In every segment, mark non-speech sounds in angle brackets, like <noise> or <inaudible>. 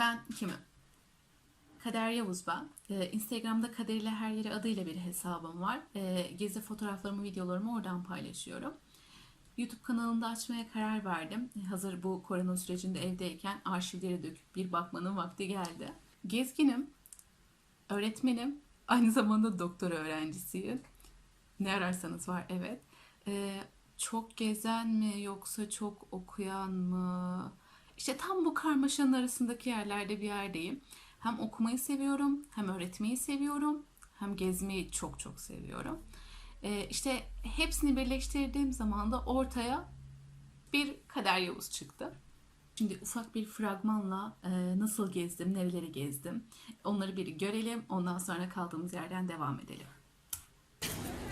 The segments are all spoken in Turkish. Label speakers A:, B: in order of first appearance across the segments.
A: ben kimim? Kader Yavuz ben. Ee, Instagram'da Kader ile her yeri adıyla bir hesabım var. Ee, gezi fotoğraflarımı, videolarımı oradan paylaşıyorum. YouTube kanalımda açmaya karar verdim. Hazır bu korona sürecinde evdeyken arşivleri döküp bir bakmanın vakti geldi. Gezginim, öğretmenim, aynı zamanda doktor öğrencisiyim. Ne ararsanız var evet. Ee, çok gezen mi yoksa çok okuyan mı? İşte tam bu karmaşanın arasındaki yerlerde bir yerdeyim. Hem okumayı seviyorum, hem öğretmeyi seviyorum, hem gezmeyi çok çok seviyorum. Ee, işte hepsini birleştirdiğim zaman da ortaya bir Kader Yavuz çıktı. Şimdi ufak bir fragmanla e, nasıl gezdim, nereleri gezdim onları bir görelim. Ondan sonra kaldığımız yerden devam edelim.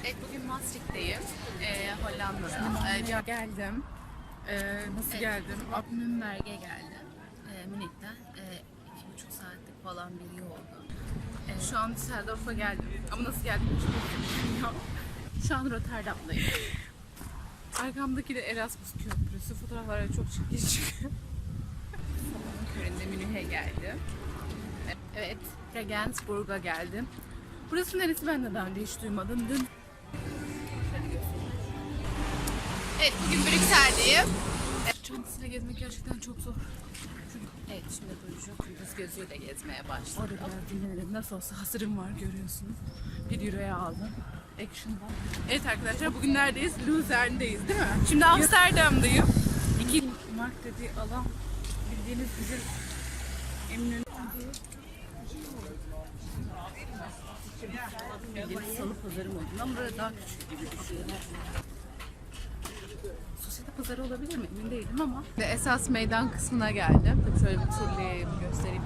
A: Evet bugün Maastricht'teyim. Ee, Hollanda'da. Ee, geldim. Ee, nasıl geldim? Nürnberg'e geldim. Ee, Münih'ten. Ee, iki buçuk saatlik falan bir yol oldu. Ee, şu an Düsseldorf'a geldim. Ama nasıl geldim hiç bilmiyorum. Şu an Rotterdam'dayım. <laughs> Arkamdaki de Erasmus Köprüsü. Fotoğraflara çok çirkin çıkıyor. Sabahın köründe Münih'e geldim. Evet, Regensburg'a geldim. Burası neresi ben de daha önce hiç duymadım. Dün Evet bugün Brüksel'deyim. Çantasıyla gezmek gerçekten çok zor. Evet şimdi Burcu gündüz gözüyle gezmeye başladım. Orada biraz dinlenelim. Nasıl olsa hazırım var görüyorsunuz. Bir euroya aldım. Action'dan. Evet arkadaşlar bugün neredeyiz? Luzern'deyiz değil mi? Şimdi Amsterdam'dayım. 2 Mark dediği alan bildiğiniz bizim Eminönü salı pazarı modundan burada daha küçük gibi düşünüyorum. Pazarı olabilir mi? Emin değilim ama. Esas meydan kısmına geldim. Tabii şöyle bir turlayayım, göstereyim.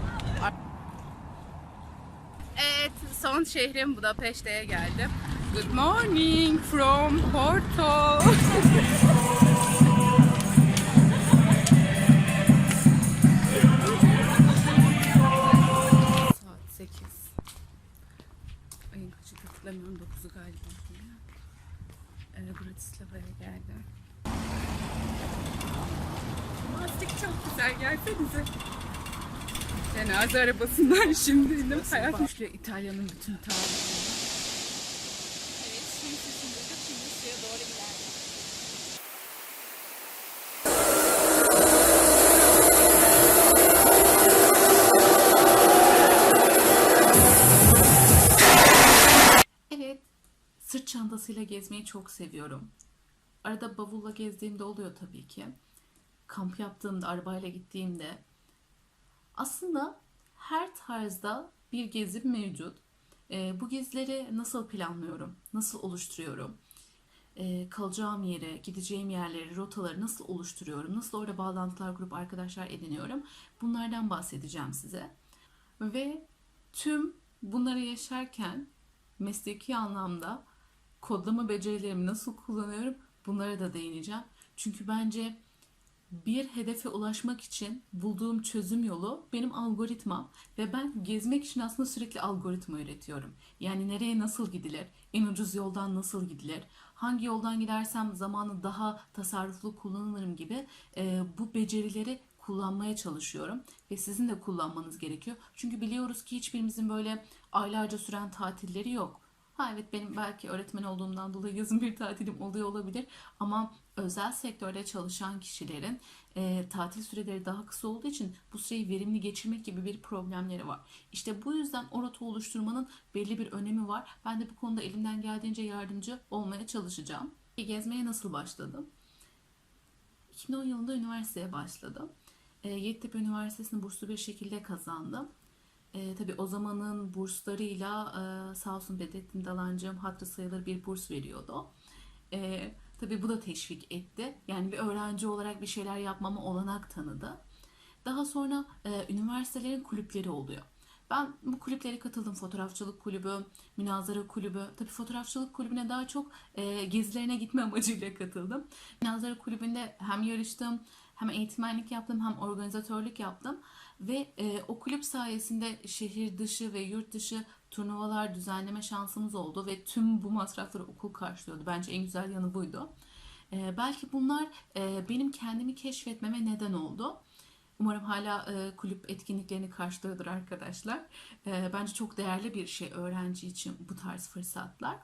A: Evet, son şehrim Budapeşte'ye geldim. Good morning from Porto. <laughs> çok güzel. Gelsenize. Cenaze arabasından <laughs> şimdi indim. Hayatım. Şöyle İtalya'nın bütün tarihi. Evet, şimdi duyduk. Şimdi suya doğru. Evet, sırt çantasıyla gezmeyi çok seviyorum. Arada bavulla gezdiğimde oluyor tabii ki. Kamp yaptığımda, arabayla gittiğimde. Aslında her tarzda bir gezim mevcut. Ee, bu gezileri nasıl planlıyorum, nasıl oluşturuyorum? Ee, kalacağım yere, gideceğim yerleri, rotaları nasıl oluşturuyorum? Nasıl orada bağlantılar kurup arkadaşlar ediniyorum? Bunlardan bahsedeceğim size. Ve tüm bunları yaşarken mesleki anlamda kodlama becerilerimi nasıl kullanıyorum bunlara da değineceğim. Çünkü bence bir hedefe ulaşmak için bulduğum çözüm yolu benim algoritmam ve ben gezmek için aslında sürekli algoritma üretiyorum. Yani nereye nasıl gidilir, en ucuz yoldan nasıl gidilir, hangi yoldan gidersem zamanı daha tasarruflu kullanırım gibi e, bu becerileri kullanmaya çalışıyorum ve sizin de kullanmanız gerekiyor. Çünkü biliyoruz ki hiçbirimizin böyle aylarca süren tatilleri yok. Ha evet benim belki öğretmen olduğumdan dolayı yazın bir tatilim oluyor olabilir ama özel sektörde çalışan kişilerin e, tatil süreleri daha kısa olduğu için bu süreyi verimli geçirmek gibi bir problemleri var. İşte bu yüzden o rota oluşturmanın belli bir önemi var. Ben de bu konuda elimden geldiğince yardımcı olmaya çalışacağım. Gezmeye nasıl başladım? 2010 yılında üniversiteye başladım. E, Yeditepe Üniversitesi'ni burslu bir şekilde kazandım. E, tabii o zamanın burslarıyla e, sağ olsun Bedrettin Dalancığım hatırı sayılır bir burs veriyordu. E, tabii bu da teşvik etti. Yani bir öğrenci olarak bir şeyler yapmama olanak tanıdı. Daha sonra e, üniversitelerin kulüpleri oluyor. Ben bu kulüplere katıldım. Fotoğrafçılık kulübü, münazara kulübü. Tabii fotoğrafçılık kulübüne daha çok e, gezilerine gitme <laughs> amacıyla katıldım. Münazara kulübünde hem yarıştım, hem eğitmenlik yaptım, hem organizatörlük yaptım. Ve e, o kulüp sayesinde şehir dışı ve yurt dışı turnuvalar düzenleme şansımız oldu. Ve tüm bu masrafları okul karşılıyordu. Bence en güzel yanı buydu. E, belki bunlar e, benim kendimi keşfetmeme neden oldu. Umarım hala e, kulüp etkinliklerini karşılıyordur arkadaşlar. E, bence çok değerli bir şey öğrenci için bu tarz fırsatlar.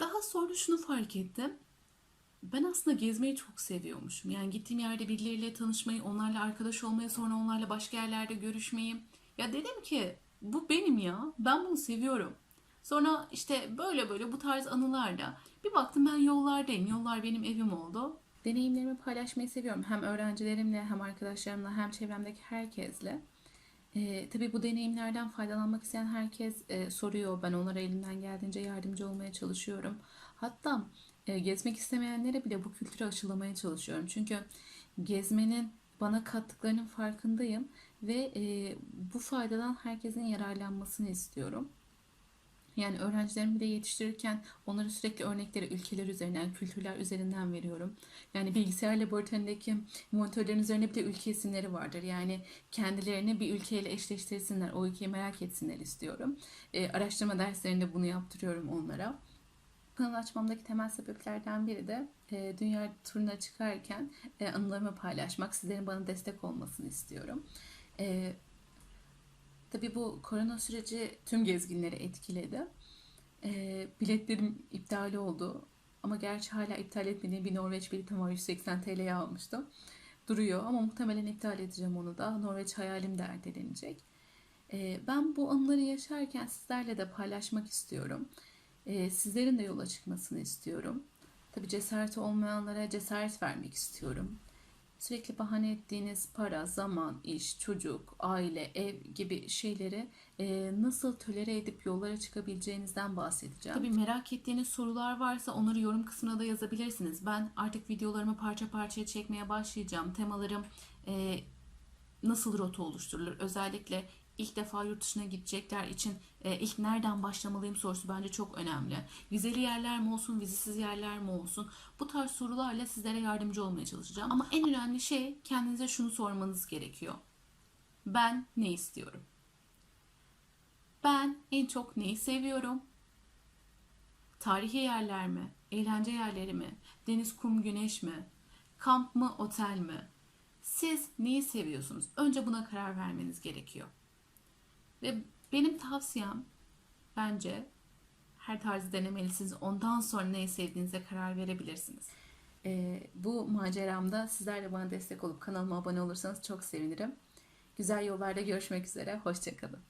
A: Daha sonra şunu fark ettim. Ben aslında gezmeyi çok seviyormuşum. Yani gittiğim yerde birileriyle tanışmayı, onlarla arkadaş olmayı, sonra onlarla başka yerlerde görüşmeyi. Ya dedim ki bu benim ya. Ben bunu seviyorum. Sonra işte böyle böyle bu tarz anılarla bir baktım ben yollardayım. Yollar benim evim oldu. Deneyimlerimi paylaşmayı seviyorum. Hem öğrencilerimle hem arkadaşlarımla hem çevremdeki herkesle. Ee, tabii bu deneyimlerden faydalanmak isteyen herkes e, soruyor. Ben onlara elimden geldiğince yardımcı olmaya çalışıyorum. Hatta e, gezmek istemeyenlere bile bu kültürü aşılamaya çalışıyorum. Çünkü gezmenin bana kattıklarının farkındayım ve e, bu faydadan herkesin yararlanmasını istiyorum. Yani öğrencilerimi bile yetiştirirken onlara sürekli örnekleri ülkeler üzerinden, kültürler üzerinden veriyorum. Yani bilgisayar laboratuvarındaki monitörlerin üzerine bile ülke isimleri vardır. Yani kendilerini bir ülkeyle eşleştirsinler, o ülkeyi merak etsinler istiyorum. E, araştırma derslerinde bunu yaptırıyorum onlara. Kanal açmamdaki temel sebeplerden biri de e, dünya turuna çıkarken e, anılarımı paylaşmak, sizlerin bana destek olmasını istiyorum. E, tabii bu korona süreci tüm gezginleri etkiledi. E, biletlerim iptal oldu. Ama gerçi hala iptal etmediğim bir Norveç biletim var. 180 TL'ye almıştım. Duruyor ama muhtemelen iptal edeceğim onu da. Norveç hayalim de ertelenecek. E, ben bu anıları yaşarken sizlerle de paylaşmak istiyorum. E, sizlerin de yola çıkmasını istiyorum. Tabii cesareti olmayanlara cesaret vermek istiyorum. Sürekli bahane ettiğiniz para, zaman, iş, çocuk, aile, ev gibi şeyleri e, nasıl tolere edip yollara çıkabileceğinizden bahsedeceğim. Tabii merak ettiğiniz sorular varsa onları yorum kısmına da yazabilirsiniz. Ben artık videolarımı parça parça çekmeye başlayacağım. Temalarım e, nasıl rota oluşturulur? Özellikle ilk defa yurt dışına gidecekler için e, ilk nereden başlamalıyım sorusu bence çok önemli. Vizeli yerler mi olsun, vizesiz yerler mi olsun? Bu tarz sorularla sizlere yardımcı olmaya çalışacağım. Ama en önemli şey kendinize şunu sormanız gerekiyor. Ben ne istiyorum? Ben en çok neyi seviyorum? Tarihi yerler mi? Eğlence yerleri mi? Deniz, kum, güneş mi? Kamp mı, otel mi? Siz neyi seviyorsunuz? Önce buna karar vermeniz gerekiyor. Ve benim tavsiyem bence her tarzı denemelisiniz. Ondan sonra neyi sevdiğinize karar verebilirsiniz. Ee, bu maceramda sizler de bana destek olup kanalıma abone olursanız çok sevinirim. Güzel yollarda görüşmek üzere. Hoşçakalın.